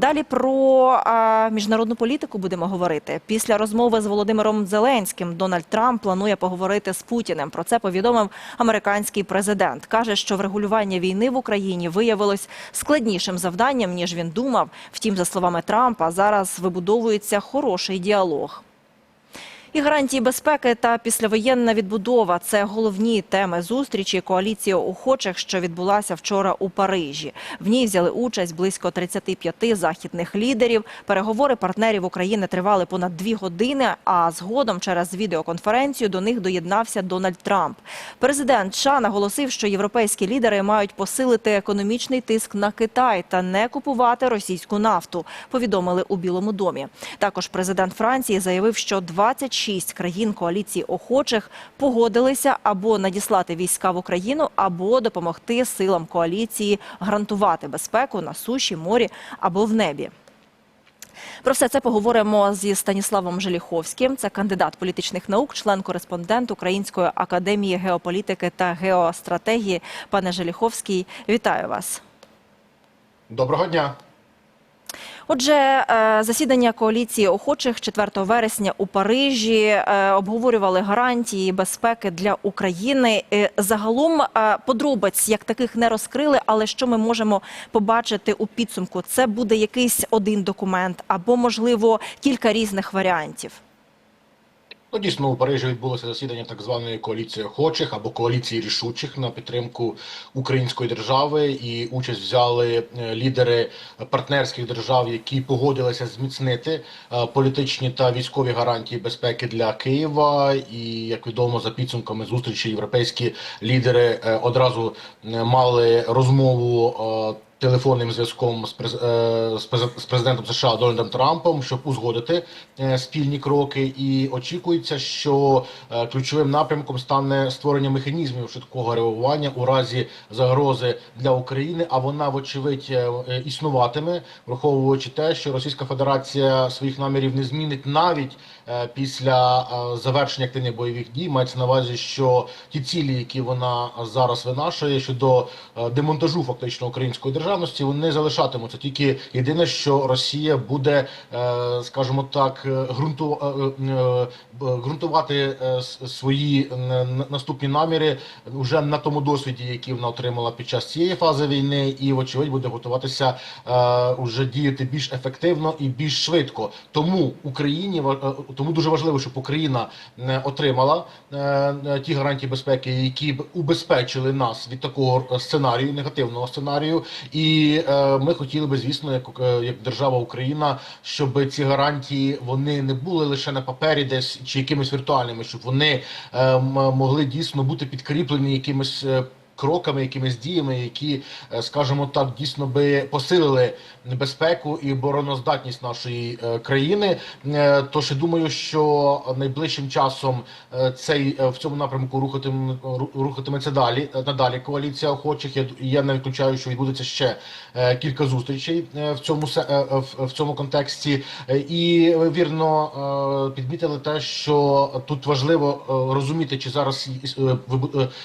Далі про міжнародну політику будемо говорити. Після розмови з Володимиром Зеленським Дональд Трамп планує поговорити з Путіним. Про це повідомив американський президент. каже, що врегулювання війни в Україні виявилось складнішим завданням ніж він думав. Втім, за словами Трампа, зараз вибудовується хороший діалог. І гарантії безпеки та післявоєнна відбудова це головні теми зустрічі коаліції охочих, що відбулася вчора у Парижі. В ній взяли участь близько 35 західних лідерів. Переговори партнерів України тривали понад дві години. А згодом через відеоконференцію до них доєднався Дональд Трамп. Президент США наголосив, що європейські лідери мають посилити економічний тиск на Китай та не купувати російську нафту. Повідомили у Білому домі. Також президент Франції заявив, що 26 країн коаліції охочих погодилися або надіслати війська в Україну, або допомогти силам коаліції гарантувати безпеку на суші, морі або в небі. Про все це поговоримо зі Станіславом Желіховським. Це кандидат політичних наук, член-кореспондент Української академії геополітики та геостратегії. Пане Желіховський, вітаю вас. Доброго дня. Отже, е, засідання коаліції охочих 4 вересня у Парижі е, обговорювали гарантії безпеки для України. Е, Загалом подробиць як таких не розкрили, але що ми можемо побачити у підсумку? Це буде якийсь один документ або, можливо, кілька різних варіантів. Ну, дійсно, у Парижі відбулося засідання так званої коаліції охочих або коаліції рішучих на підтримку української держави, і участь взяли е, лідери партнерських держав, які погодилися зміцнити е, політичні та військові гарантії безпеки для Києва. І як відомо, за підсумками зустрічі європейські лідери е, одразу мали розмову. Телефонним зв'язком з, е, з през- з президентом США Дональдом Трампом, щоб узгодити е, спільні кроки, і очікується, що е, ключовим напрямком стане створення механізмів швидкого реагування у разі загрози для України. А вона, вочевидь, існуватиме, враховуючи те, що Російська Федерація своїх намірів не змінить навіть після е, завершення активних бойових дій. Мається на увазі, що ті цілі, які вона зараз винашує щодо е, демонтажу фактично української державності, вони залишатимуться. Тільки єдине, що Росія буде, е, скажімо так, е, е, е, ґрунтувати е, свої е, наступні наміри вже на тому досвіді, який вона отримала під час цієї фази війни, і вочевидь буде готуватися е, уже діяти більш ефективно і більш швидко. Тому Україні е, тому дуже важливо, щоб Україна отримала е, е, ті гарантії безпеки, які б убезпечили нас від такого е, сценарію, негативного сценарію. І ми хотіли би, звісно, як, як держава Україна, щоб ці гарантії вони не були лише на папері, десь чи якимись віртуальними, щоб вони могли дійсно бути підкріплені якимись. Кроками, якимись діями, які, е, скажімо так, дійсно би посилили безпеку і обороноздатність нашої е, країни. Е, Тож я думаю, що найближчим часом цей в цьому напрямку рухатиме рухатиметься далі. Надалі коаліція охочих. Я, я не виключаю, що відбудеться ще кілька зустрічей в цьому в, цьому контексті. І вірно підмітили те, що тут важливо розуміти, чи зараз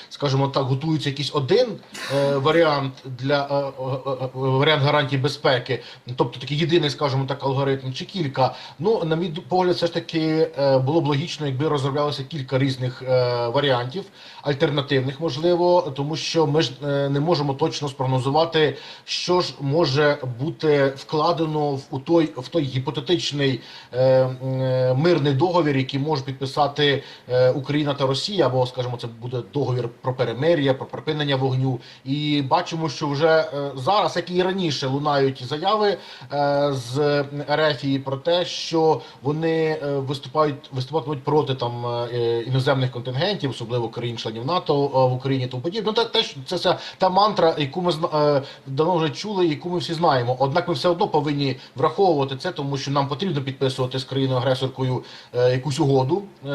скажімо так, готується якийсь один е, варіант для е, е, е, варіант гарантій безпеки, тобто такий єдиний, скажімо так, алгоритм, чи кілька. Ну на мій погляд, все ж таки е, було б логічно, якби розроблялося кілька різних е, варіантів, альтернативних, можливо, тому що ми ж е, не можемо точно спрогнозувати, що ж може бути вкладено в у той в той гіпотетичний е, е, мирний договір, який можуть підписати е, Україна та Росія, або скажімо, це буде договір про перемир'я, про припинення вогню. І бачимо, що вже е, зараз, як і раніше, лунають заяви е, з Ерефії про те, що вони е, виступають виступатимуть проти там іноземних контингентів, особливо країн-членів НАТО в Україні. Тому подібне. Ну, теж це ця та мантра, яку ми давно вже чули, яку ми всі знаємо. Однак ми все одно повинні враховувати це, тому що нам потрібно підписувати з країною агресоркою якусь угоду. Е,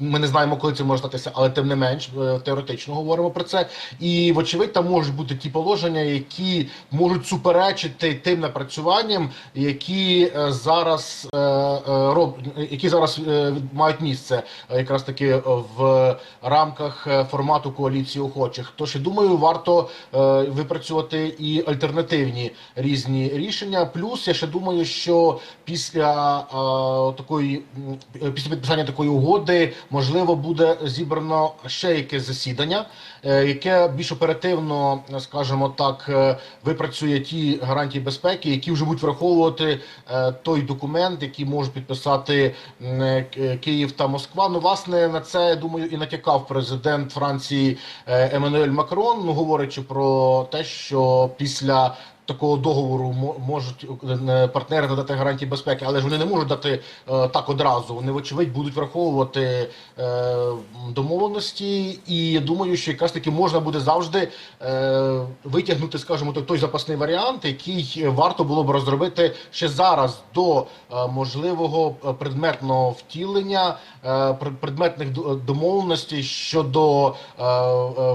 ми не знаємо, коли це може статися, але тим не менш теоретично говоримо про це. І вочевидь, там можуть бути ті положення, які можуть суперечити тим напрацюванням, які е, зараз е, е, роб, які зараз мають місце якраз таки в рамках формату коаліції охочих. Тож я думаю, варто випрацювати і альтернативні різні рішення. Плюс я ще думаю, що після такої після підписання такої угоди можливо буде зібрано ще якесь засідання, яке більш оперативно, е, скажімо так, е, випрацює ті гарантії безпеки, які вже будуть враховувати е, той документ, який можуть підписати е, Київ та Москва. Ну, власне, на це я думаю, і натякав президент Франції е, Еммануель Макрон, ну говорячи про те, що після такого договору мо- можуть е, партнери надати гарантії безпеки, але ж вони не можуть дати е, так одразу. Вони вочевидь будуть враховувати е, домовленості, і я думаю, що якраз таки можна буде завжди витягнути, скажімо, той, запасний варіант, який варто було б розробити ще зараз до можливого предметного втілення, предметних до- домовленостей щодо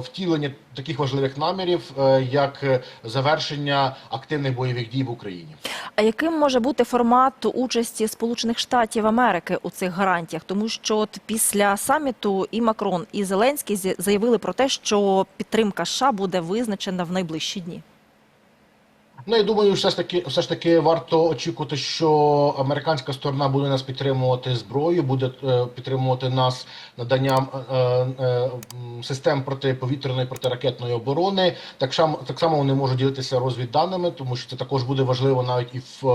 втілення таких важливих намірів, е, як е, завершення активних бойових дій в Україні. А яким може бути формат участі Сполучених Штатів Америки у цих гарантіях? Тому що от після саміту і Макрон, і Зеленський заявили про те, що підтримка США буде визначена в найближчі дні. Ну, я думаю, все ж таки, все ж таки варто очікувати, що американська сторона буде нас підтримувати зброю, буде е, підтримувати нас наданням е, е, систем протиповітряної протиракетної оборони. Так само так само вони можуть ділитися розвідданими, тому що це також буде важливо навіть і в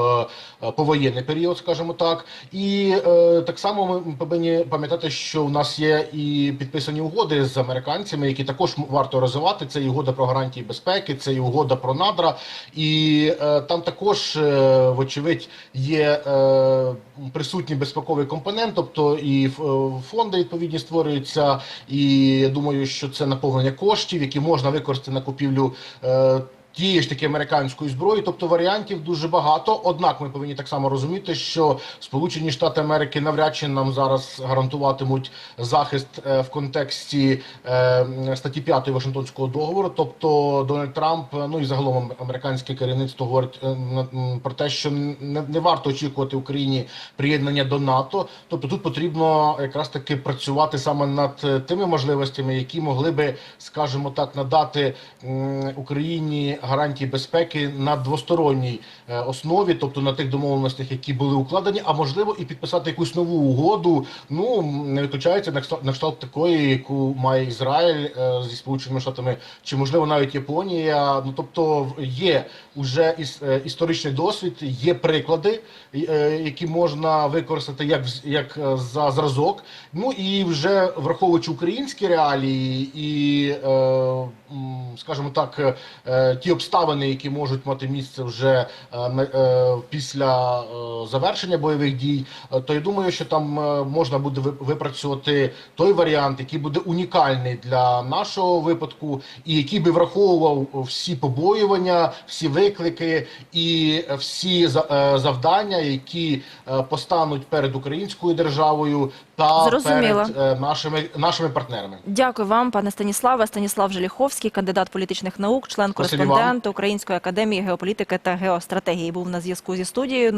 е, повоєнний період, скажімо так. І е, так само ми повинні пам'ятати, що в нас є і підписані угоди з американцями, які також варто розвивати. Це і угода про гарантії безпеки, це і угода про надра. І е, там також, е, вочевидь, є е, присутній безпековий компонент, тобто і фонди відповідні створюються. І я думаю, що це наповнення коштів, які можна використати на купівлю. Тієї ж таки американської зброї, тобто варіантів дуже багато. Однак ми повинні так само розуміти, що Сполучені Штати Америки навряд чи нам зараз гарантуватимуть захист е, в контексті е, статті 5 Вашингтонського договору. Тобто Дональд Трамп, е, ну і загалом американське керівництво говорить про те, що не, не варто очікувати Україні приєднання до НАТО. Тобто тут потрібно якраз таки працювати саме над тими можливостями, які могли би, скажімо так, надати Україні гарантії безпеки на двосторонній е, основі, тобто на тих домовленостях, які були укладені, а можливо і підписати якусь нову угоду. Ну не виключається на кшталт, такої, яку має Ізраїль е, зі сполученими штатами, чи можливо навіть Японія. Ну тобто є вже іс, е, історичний досвід, є приклади, які можна використати як як за зразок. Ну і вже враховуючи українські реалії і, скажімо так, е, ті обставини, які можуть мати місце вже е, е, після е, завершення бойових дій, то я думаю, що там можна буде випрацювати той варіант, який буде унікальний для нашого випадку, і який би враховував всі побоювання, всі виклики і всі за- завдання, які постануть перед українською державою та Зрозуміло. перед е, нашими нашими партнерами. Дякую вам, пане Станіславе. Станіслав Желіховський, кандидат політичних наук, член Спасибі кореспондент Української академії геополітики та геостратегії, був на зв'язку зі студією.